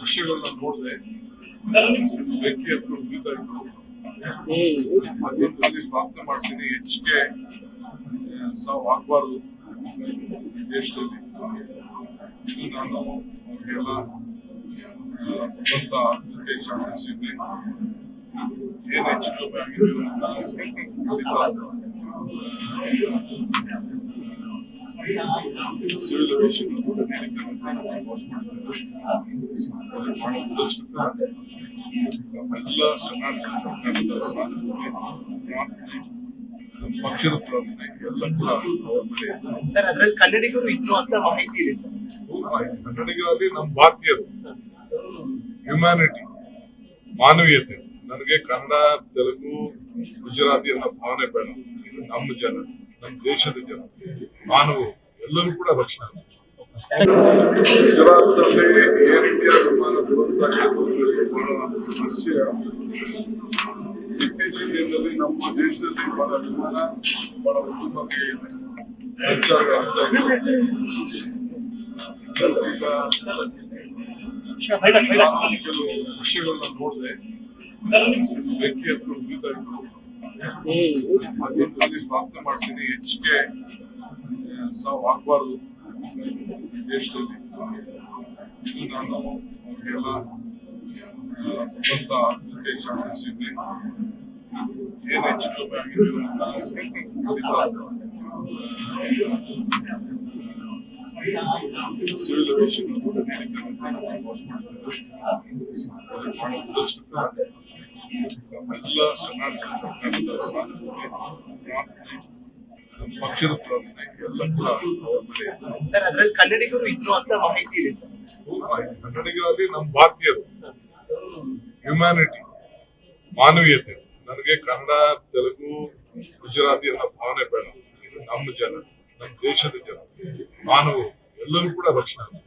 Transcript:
ವಿಷಯಗಳನ್ನ ನೋಡಿದೆ ಬೆಂಕಿ ಹತ್ರ ಉಗಿತಾ ಇದ್ರು ಮಧ್ಯದಲ್ಲಿ ಪ್ರಾರ್ಥನೆ ಮಾಡ್ತೀನಿ ಹೆಚ್ಚಿಗೆ ಸಾವು ಆಗ್ಬಾರ್ದು ದೇಶದಲ್ಲಿ ಇದು ನಾನು ಅವ್ರಿಗೆಲ್ಲ ಬಂದ ಆತ್ಮಕ್ಕೆ ಶಾಂತಿ ಸಿಗ್ಲಿ ಏನ್ ಹೆಚ್ಚು ಸಿವಿಲ್ ಏವಿಯೇಷನ್. ಎಲ್ಲ ಕರ್ನಾಟಕ ಸರ್ಕಾರದ ಸಾಧನೆ ಪ್ರಾರ್ಥನೆ ಪಕ್ಷದ ಪ್ರಾರ್ಥನೆ ಎಲ್ಲ ಕೂಡ ಅವ್ರ ಮೇಲೆ ಸರ್ ಅದ್ರಲ್ಲಿ ಕನ್ನಡಿಗರು ಇದ್ರು ಅಂತ ಮಾಹಿತಿ ಇದೆ ಸರ್. ಕನ್ನಡಿಗರಲ್ಲಿ ನಮ್ಮ ಭಾರತೀಯರು ಹ್ಯುಮ್ಯಾನಿಟಿ ಮಾನವೀಯತೆ. ನನಗೆ ಕನ್ನಡ ತೆಲುಗು ಗುಜರಾತಿ ಅನ್ನೋ ಭಾವನೆ ಬೇಡ. ಇದು ನಮ್ಮ ಜನ ನಮ್ಮ ದೇಶದ ಜನ ಮಾನವರು. ಎಲ್ಲರೂ ಕೂಡ ರಕ್ಷಣೆ ಗುಜರಾತ್ನಲ್ಲಿ ಏರ್ ಇಂಡಿಯಾ ವಿಮಾನ ದುರಂತ ಬಹಳ ಸಮಸ್ಯೆ ಇತ್ತೀಚಿನ ದಿನದಲ್ಲಿ ನಮ್ಮ ದೇಶದಲ್ಲಿ ಬಹಳ ವಿಮಾನ ಬಹಳ ಉತ್ತಮವಾಗಿ ಸಂಚಾರಗಳಾಗ್ತಾ ಇದೆ ಕೆಲವು ವಿಷಯಗಳನ್ನ ನೋಡಿದೆ. ಬೆಂಕಿ ಹತ್ರ ಉಳಿತಾ ಇದ್ರು. ಪ್ರಾರ್ಥನೆ ಮಾಡ್ತೀನಿ. ಹೆಚ್ಚಿಗೆ ಆ, ಸಾವು ಆಗ್ಬಾರ್ದು ಈ ದೇಶದಲ್ಲಿ ಇದು ನಾನು ಅವ್ರಿಗೆಲ್ಲ ಆ, ಭಗವಂತ ಆತ್ಮಕ್ಕೆ ಶಾಂತಿ ಸಿಗ್ಲಿ ಏನ್ ಹೆಚ್ಚು ಕಮ್ಮಿ ಆಗಿದ್ರು ಸಿವಿಲ್ ಏವಿಯೇಷನ್ ಕೂಡ ಹೇಳಿದ್ದಾರೆ ಅಂತ ನಾನು ಅನೌನ್ಸ್ ಮಾಡ್ತೀನಿ. ಎಲ್ಲ ಕರ್ನಾಟಕ ಸರ್ಕಾರದ ಸಾಧನೆ ಪ್ರಾರ್ಥನೆ ನಮ್ಮ ಪಕ್ಷದ ಎಲ್ಲ ಕೂಡ ಅವ್ರ ಮೇಲೆ ಸರ್ ಅದ್ರಲ್ಲಿ ಕನ್ನಡಿಗರು ಇದ್ರು ಅಂತ ಮಾಹಿತಿ ಇದೆ ಸರ್. ಕನ್ನಡಿಗರಲ್ಲಿ ನಮ್ಮ ಭಾರತೀಯರು ಹ್ಯುಮ್ಯಾನಿಟಿ ಮಾನವೀಯತೆ. ನನಗೆ ಕನ್ನಡ ತೆಲುಗು ಗುಜರಾತಿ ಅನ್ನೋ ಭಾವನೆ ಬೇಡ. ಇದು ನಮ್ಮ ಜನ ನಮ್ಮ ದೇಶದ ಜನ ಮಾನವರು ಎಲ್ಲರೂ ಕೂಡ ರಕ್ಷಣೆ